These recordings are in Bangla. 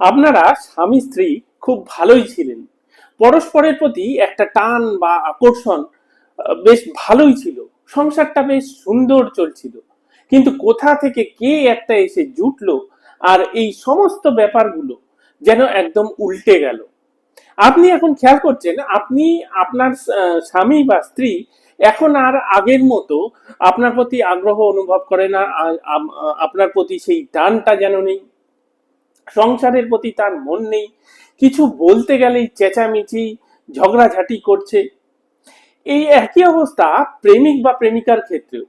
আপনারা স্বামী, স্ত্রী খুব ভালোই ছিলেন। পরস্পরের প্রতি একটা টান বা আকর্ষণ বেশ ভালোই ছিল। সংসারটা বেশ সুন্দর চলছিল। কিন্তু কোথা থেকে কে একটা এসে জুটলো আর এই সমস্ত ব্যাপারগুলো যেন একদম উল্টে গেল। আপনি এখন খেয়াল করছেন, আপনি আপনার স্বামী বা স্ত্রী এখন আর আগের মতো আপনার প্রতি আগ্রহ অনুভব করে না আপনার প্রতি সেই টানটা যেন নেই। সংসারের প্রতি তার মন নেই। কিছু বলতে গেলেই চেঁচামেচি, ঝগড়াঝাটি করছে। এই একই অবস্থা প্রেমিক বা প্রেমিকার ক্ষেত্রেও।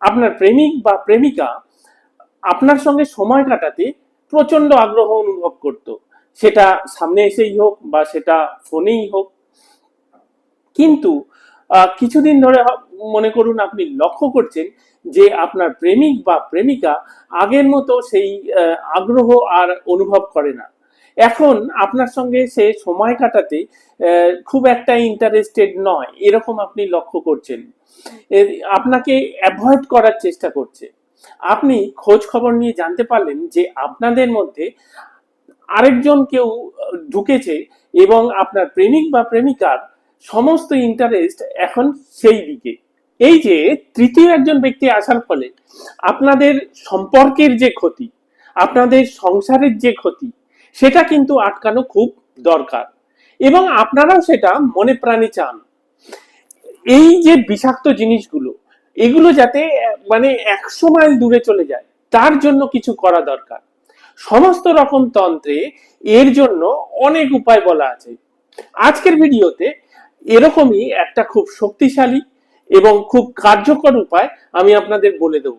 আপনার প্রেমিক বা প্রেমিকা আপনার সঙ্গে সময় কাটাতে প্রচণ্ড আগ্রহ অনুভব করত। সেটা সামনে এসেই হোক বা সেটা ফোনেই হোক। কিন্তু কিছুদিন ধরে মনে করুন আপনি লক্ষ্য করছেন যে আপনার প্রেমিক বা প্রেমিকা আগের মতো সেই আগ্রহ আর অনুভব করে না। এখন আপনার সঙ্গে সে সময় কাটাতে খুব একটা ইন্টারেস্টেড নয়, এরকম আপনি লক্ষ্য করছেন। আপনাকে অ্যাভয়েড করার চেষ্টা করছে। আপনি খোঁজ খবর নিয়ে জানতে পারলেন যে আপনাদের মধ্যে আরেকজন কেউ ঢুকেছে এবং আপনার প্রেমিক বা প্রেমিকার সমস্ত ইন্টারেস্ট এখন সেই দিকে। এই যে তৃতীয় একজন ব্যক্তি আসার ফলে আপনাদের সম্পর্কের যে ক্ষতি, আপনাদের সংসারের যে ক্ষতি, সেটা কিন্তু আটকানো খুব দরকার। এবং আপনারাও সেটা মনে প্রাণে চান। এই যে বিষাক্ত জিনিসগুলো, এগুলো যাতে মানে একশো মাইল দূরে চলে যায়, তার জন্য কিছু করা দরকার। সমস্ত রকম তন্ত্রে এর জন্য অনেক উপায় বলা আছে। আজকের ভিডিওতে এরকমই একটা খুব শক্তিশালী এবং খুব কার্যকর উপায় আমি আপনাদের বলে দেব।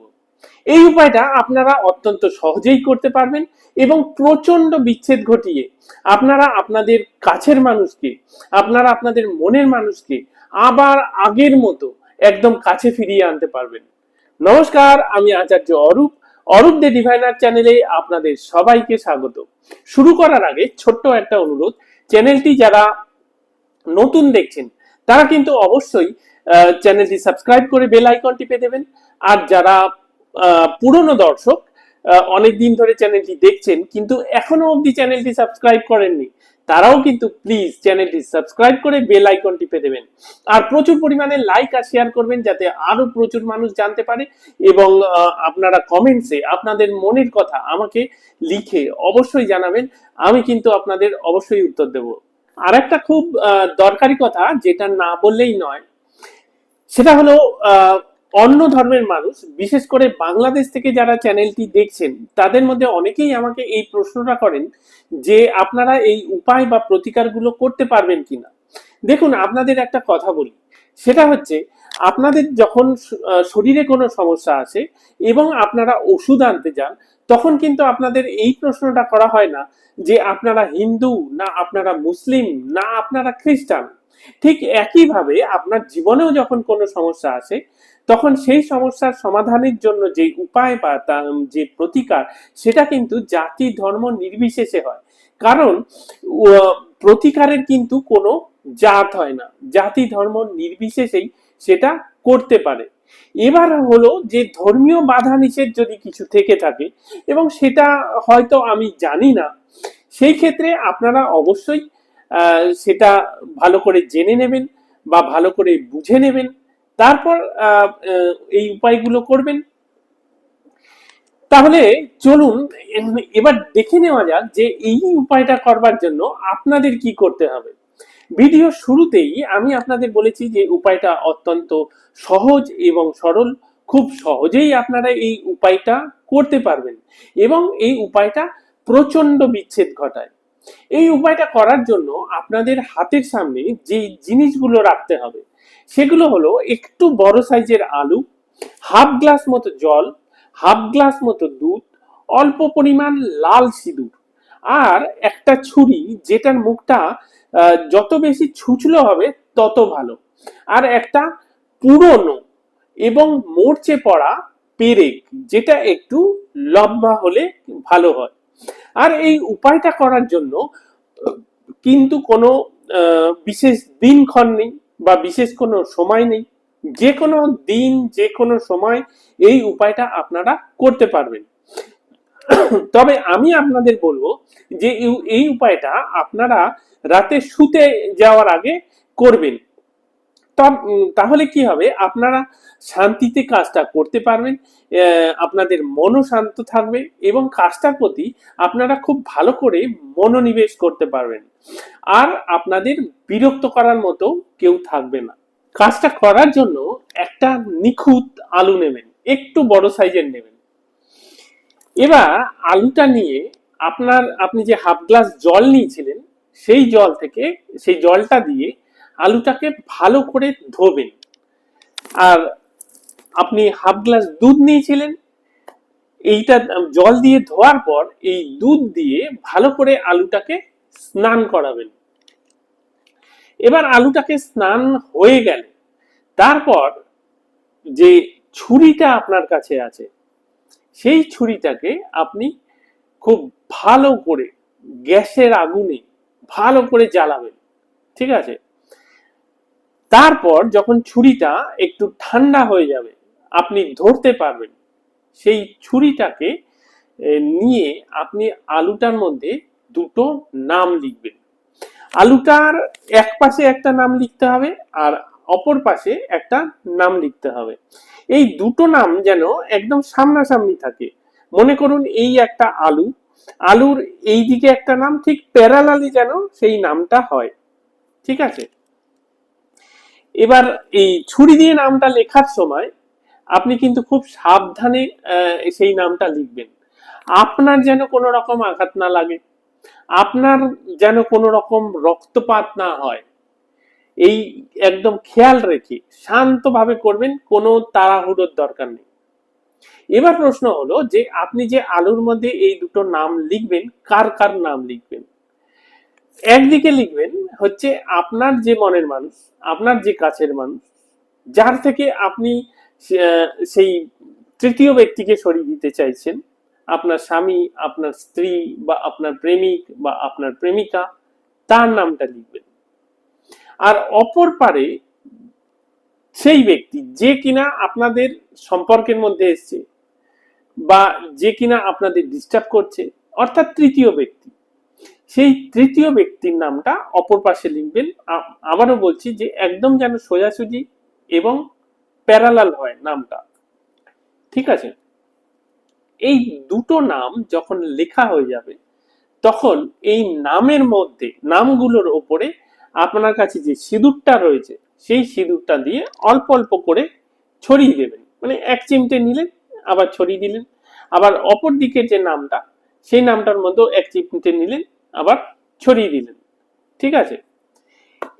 এই উপায়টা আপনারা অত্যন্ত সহজেই করতে পারবেন এবং প্রচণ্ড বিচ্ছেদ ঘটিয়ে আপনারা আপনাদের কাছের মানুষকে, আপনারা আপনাদের মনের মানুষকে আবার আগের মতো একদম কাছে ফিরিয়ে আনতে পারবেন। নমস্কার, আমি আচার্য অরূপ। অরূপ দে ডিভাইনার চ্যানেলে আপনাদের সবাইকে স্বাগত। শুরু করার আগে ছোট্ট একটা অনুরোধ, চ্যানেলটি যারা নতুন দেখছেন, তারা কিন্তু অবশ্যই চ্যানেলটি সাবস্ক্রাইব করে বেল আইকন টিপে দেবেন। আর যারা পুরনো দর্শক অনেক দিন ধরে চ্যানেলটি দেখছেন, কিন্তু এখনও অবধি চ্যানেলটি সাবস্ক্রাইব করেননি, তারাও কিন্তু প্লিজ চ্যানেলটি সাবস্ক্রাইব করে বেল আইকন টিপে দেবেন। আর প্রচুর পরিমাণে লাইক আর শেয়ার করবেন, যাতে আরও প্রচুর মানুষ জানতে পারে এবং আপনারা কমেন্টসে আপনাদের মনের কথা আমাকে লিখে অবশ্যই জানাবেন। আমি কিন্তু আপনাদের অবশ্যই উত্তর দেব। আর একটা খুব দরকারি কথা, যেটা না বললেই নয় সেটা হলো অন্য ধর্মের মানুষ, বিশেষ করে বাংলাদেশ থেকে যারা চ্যানেলটি দেখছেন, তাদের মধ্যে অনেকেই আমাকে এই প্রশ্নটা করেন যে আপনারা এই উপায় বা প্রতিকারগুলো করতে পারবেন কিনা। দেখুন, আপনাদের একটা কথা বলি। সেটা হচ্ছে, আপনাদের যখন শরীরে কোনো সমস্যা আছে এবং আপনারা ওষুধ আনতে যান, তখন কিন্তু আপনাদের এই প্রশ্নটা করা হয় না যে আপনারা হিন্দু না আপনারা মুসলিম না আপনারা খ্রিস্টান। ঠিক একইভাবে আপনার জীবনেও যখন কোনো সমস্যা আসে, তখন সেই সমস্যার সমাধানের জন্য যে উপায় বা যে প্রতিকার, সেটা কিন্তু জাতি ধর্ম নির্বিশেষে হয়। কারণ প্রতিকারের কিন্তু কোনো জাত হয় না। জাতি ধর্ম নির্বিশেষেই সেটা করতে পারে। এবার হলো যে ধর্মীয় বাধা নিষেধ যদি কিছু থেকে থাকে, এবং সেটা হয়তো আমি জানি না, সেই ক্ষেত্রে আপনারা অবশ্যই সেটা ভালো করে জেনে নেবেন বা ভালো করে বুঝে নেবেন। তারপর এই উপায়গুলো করবেন। তাহলে চলুন, এবার দেখে নেওয়া যাক যে এই উপায়টা করবার জন্য আপনাদের কি করতে হবে। ভিডিও শুরুতেই আমি আপনাদের বলেছি যে উপায়টা অত্যন্ত সহজ এবং সরল। খুব সহজেই আপনারা এই উপায়টা করতে পারবেন এবং এই উপায়টা প্রচণ্ড বিচ্ছেদ ঘটায়। এই উপায়টা করার জন্য আপনাদের হাতের সামনে যে জিনিসগুলো রাখতে হবে, সেগুলো হলো একটু বড় সাইজের আলু, হাফ গ্লাস মতো জল, হাফ গ্লাস মতো দুধ, অল্প পরিমাণ লাল সিঁদুর আর একটা ছুরি যেটার মুখটা যত বেশি ছুচলো হবে তত ভালো। আর একটা পুরনো এবং মরচে পড়া পেরেক যেটা একটু লম্বা হলে ভালো হয়। আর এই উপায়টা করার জন্য কিন্তু কোনো বিশেষ দিনক্ষণ নেই বা বিশেষ কোনো সময় নেই। যে কোনো দিন, যে কোনো সময় এই উপায়টা আপনারা করতে পারবেন। তবে আমি আপনাদের বলব যে এই- উপায়টা আপনারা রাতে শুতে যাওয়ার আগে করবেন। তাহলে কি হবে? আপনারা শান্তিতে কাজটা করতে পারবেন আপনাদের মনও শান্ত থাকবে এবং কাজটার প্রতি আপনারা খুব ভালো করে মনোনিবেশ করতে পারবেন। আর আপনাদের বিরক্ত করার মতো কেউ থাকবে না। কাজটা করার জন্য একটা নিখুঁত আলু নেবেন, একটু বড় সাইজের নেবেন। এবার আলুটা নিয়ে আপনার, আপনি যে হাফ গ্লাস জল নিয়েছিলেন, সেই জল থেকে, সেই জলটা দিয়ে আলুটাকে ভালো করে ধোবেন। আর আপনি হাফ গ্লাস দুধ নিয়েছিলেন, এইটা জল দিয়ে ধোয়ার পর এই দুধ দিয়ে ভালো করে আলুটাকে স্নান করাবেন। এবার আলুটাকে স্নান হয়ে গেলে তারপর যে ছুরিটা আপনার কাছে আছে, সেই ছুরিটাকে আপনি খুব ভালো করে গ্যাসের আগুনে ভালো করে জ্বালাবেন, ঠিক আছে? তারপর যখন ছুরিটা একটু ঠান্ডা হয়ে যাবে, আপনি ধরতে পারবেন। সেই ছুরিটাকে নিয়ে আপনি আলুটার মধ্যে দুটো নাম লিখবেন। আলুটার এক পাশে একটা নাম লিখতে হবে আর অপর পাশে একটা নাম লিখতে হবে। এই দুটো নাম যেন একদম সামনাসামনি থাকে। মনে করুন এই একটা আলু, আলুর এই দিকে একটা নাম, ঠিক প্যারালালি যেন সেই নামটা হয়। ঠিক আছে? এবার এই ছুরি দিয়ে নামটা লেখার সময় আপনি কিন্তু খুব সাবধানে সেই নামটা লিখবেন। আপনার যেন কোনো রকম আঘাত না লাগে, আপনার যেন কোনো রকম রক্তপাত না হয়, এই একদম খেয়াল রেখে শান্তভাবে করবেন, কোনো তাড়াহুড়োর দরকার নেই। এবার প্রশ্ন হলো যে, আপনি যে আলুর মধ্যে এই দুটো নাম লিখবেন, কার কার নাম লিখবেন? একদিকে লিখবেন হচ্ছে আপনার যে মনের মানুষ, আপনার যে কাছের মানুষ, যার থেকে আপনি সেই তৃতীয় ব্যক্তিকে সরিয়ে দিতে চাইছেন, আপনার স্বামী, আপনার স্ত্রী বা আপনার প্রেমিক বা আপনার প্রেমিকা, তার নামটা লিখবেন। আর অপর পারে সেই ব্যক্তি যে কিনা আপনাদের সম্পর্কের মধ্যে এসছে বা যে কিনা আপনাদের ডিস্টার্ব করছে, অর্থাৎ তৃতীয় ব্যক্তি সেই তৃতীয় ব্যক্তির নামটা অপর পাশে লিখবেন। আবারও বলছি যে একদম যেন সোজাসুজি এবং প্যারালাল হয় নামটা। ঠিক আছে? এই দুটো নাম যখন লেখা হয়ে যাবে, তখন এই নামের মধ্যে, নামগুলোর ওপরে আপনার কাছে যে সিঁদুরটা রয়েছে, সেই সিঁদুরটা দিয়ে অল্প অল্প করে ছড়িয়ে দেবেন। মানে এক চিমটে নিলেন, আবার ছড়িয়ে দিলেন। আবার অপর দিকের যে নামটা, সেই নামটার মধ্যেও এক চিমটে নিলেন আবার ছড়িয়ে দিলেন। ঠিক আছে?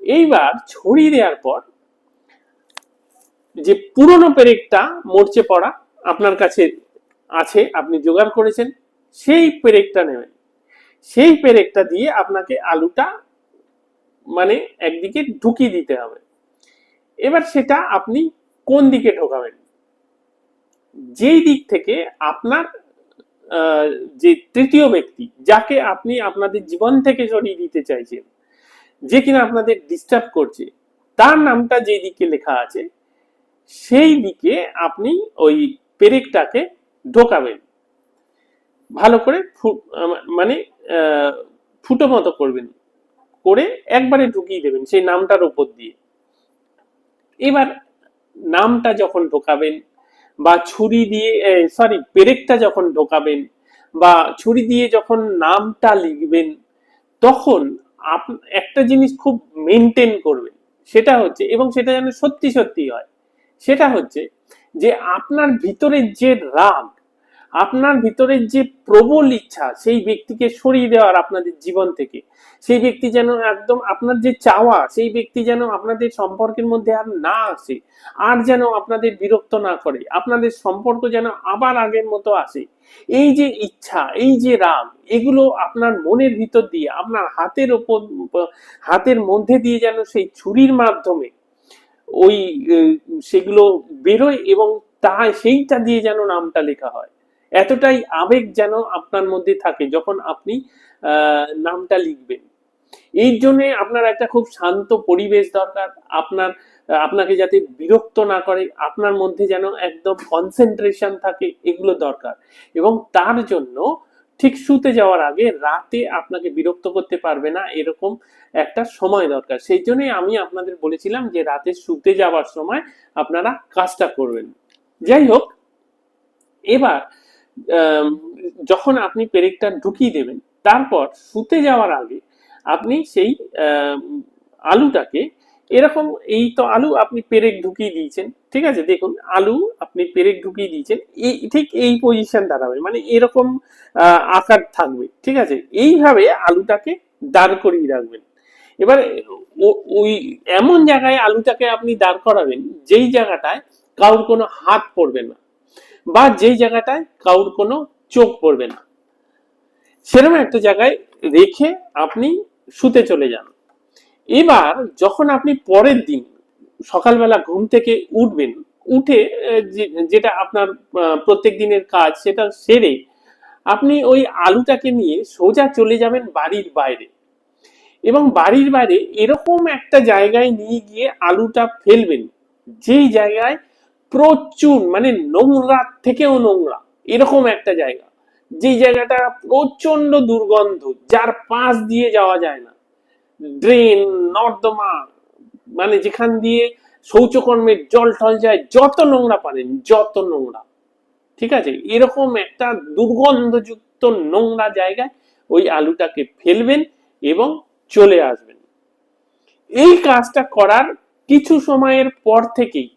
এইবার ছড়িয়ে দেওয়ার পর যে পুরনো পেরেকটা মরচে পড়া আপনার কাছে আছে, আপনি জোগাড় করেছেন, সেই পেরেকটা নেবেন। সেই পেরেকটা দিয়ে আপনাকে আলুটা মানে একদিকে ঢুকিয়ে দিতে হবে। এবার সেটা আপনি কোন দিকে ঢোকাবেন? যেই দিক থেকে আপনার যে তৃতীয় ব্যক্তি, যাকে আপনি আপনাদের জীবন থেকে সরিয়ে দিতে চাইছেন, যে কিনা আপনাদের ডিস্টার্ব করছে, তার নামটা যেই দিকে লেখা আছে, সেই দিকে আপনি ওই পেরেকটাকে ঢোকাবেন। ভালো করে মানে ফুটো মতো করবেন, করে একবারে ঢুকিয়ে দেবেন সেই নামটার উপর দিয়ে। এবার নামটা যখন ঢোকাবেন বা ছুরি দিয়ে সরি পেরেকটা যখন ঢোকাবেন বা ছুরি দিয়ে যখন নামটা লিখবেন, তখন আপ- একটা জিনিস খুব মেনটেন করবেন। সেটা হচ্ছে, এবং সেটা যেন সত্যি সত্যি হয়, সেটা হচ্ছে যে আপনার ভিতরে যে রাগ আপনার ভিতরের যে প্রবল ইচ্ছা, সেই ব্যক্তিকে সরিয়ে দেওয়ার আপনাদের জীবন থেকে, সেই ব্যক্তি যেন একদম আপনার যে চাওয়া, সেই ব্যক্তি যেন আপনাদের সম্পর্কের মধ্যে আর না আসে, আর যেন আপনাদের বিরক্ত না করে, আপনাদের সম্পর্ক যেন আবার আগের মতো আসে, এই যে ইচ্ছা, এই যে রাগ, এগুলো আপনার মনের ভিতর দিয়ে, আপনার হাতের ওপর, হাতের মধ্যে দিয়ে যেন সেই ছুরির মাধ্যমে ওই সেগুলো বেরোয় এবং তা, সেইটা দিয়ে যেন নামটা লেখা হয়। এতটাই আবেগ যেন আপনার মধ্যে থাকে যখন আপনি নামটা লিখবেন। এই জন্য আপনার একটা খুব শান্ত পরিবেশ দরকার। আপনার, আপনাকে যাতে বিরক্ত না করে, আপনার মধ্যে যেন একদম কনসেন্ট্রেশন থাকে, এগুলো দরকার। এবং তার জন্য ঠিক শুতে যাওয়ার আগে রাতে আপনাকে বিরক্ত করতে পারবে না, এরকম একটা সময় দরকার। সেই জন্যই আমি আপনাদের বলেছিলাম যে রাতে শুতে যাওয়ার সময় আপনারা কাজটা করবেন। যাই হোক, এবার যখন আপনি পেরেকটা ঢুকিয়ে দেবেন, তারপর শুতে যাওয়ার আগে আপনি সেই আলুটাকে এরকম এই তো আলু আপনি পেরেক ঢুকিয়ে দিয়েছেন, ঠিক আছে? দেখুন, আলু আপনি পেরেক ঢুকিয়ে দিয়েছেন, এই ঠিক এই পজিশন দাঁড়াবে মানে এরকম আকার থাকবে, ঠিক আছে? এইভাবে আলুটাকে দাঁড় করিয়ে রাখবেন। এবার ওই এমন জায়গায় আলুটাকে আপনি দাঁড় করাবেন, যেই জায়গাটায় কারোর কোনো হাত পড়বে না। বা যেই জায়গাটায় কারোর কোনো চোখ পড়বে না। সেরকম একটা জায়গায় রেখে আপনি শুতে চলে যান। এবার যখন আপনি পরের দিন সকালবেলা ঘুম থেকে উঠবেন, উঠে যেটা আপনার প্রত্যেক দিনের কাজ সেটা সেরে আপনি ওই আলুটাকে নিয়ে সোজা চলে যাবেন বাড়ির বাইরে। এবং বাড়ির বাইরে এরকম একটা জায়গায় নিয়ে গিয়ে আলুটা ফেলবেন, যেই জায়গায় প্রচুর মানে নোংরা, থেকেও নোংরা, এরকম একটা জায়গা। যে জায়গাটা প্রচণ্ড দুর্গন্ধ, যার পাশ দিয়ে যাওয়া যায় না। ড্রেন নর্দমা মানে যেখান দিয়ে শৌচকর্মের জল টল যায়, যত নোংরা পারেন, যত নোংরা। ঠিক আছে? এরকম একটা দুর্গন্ধযুক্ত নোংরা জায়গায় ওই আলুটাকে ফেলবেন এবং চলে আসবেন। এই কাজটা করার কিছু সময়ের পর থেকেই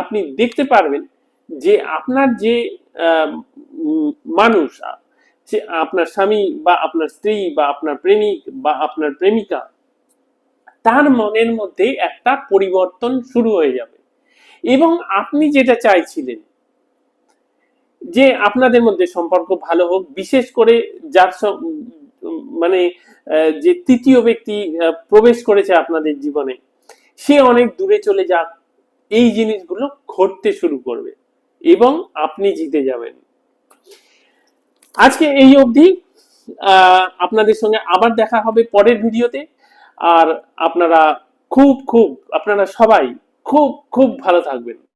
আপনি দেখতে পারবেন যে আপনার যে মানুষ যে আপনার স্বামী বা আপনার স্ত্রী বা আপনার প্রেমিক বা আপনার প্রেমিকা, তার মনের মধ্যে একটা পরিবর্তন শুরু হয়ে যাবে। এবং আপনি যেটা চাইছিলেন, যে আপনাদের মধ্যে সম্পর্ক ভালো হোক, বিশেষ করে যার মানে যে তৃতীয় ব্যক্তি প্রবেশ করেছে আপনাদের জীবনে, সে অনেক দূরে চলে যাক এই জিনিসগুলো ঘটতে শুরু করবে এবং আপনি জিতে যাবেন। আজকে এই অবধি আপনাদের সঙ্গে আবার দেখা হবে পরের ভিডিওতে। আর আপনারা খুব খুব, আপনারা সবাই খুব খুব ভালো থাকবেন।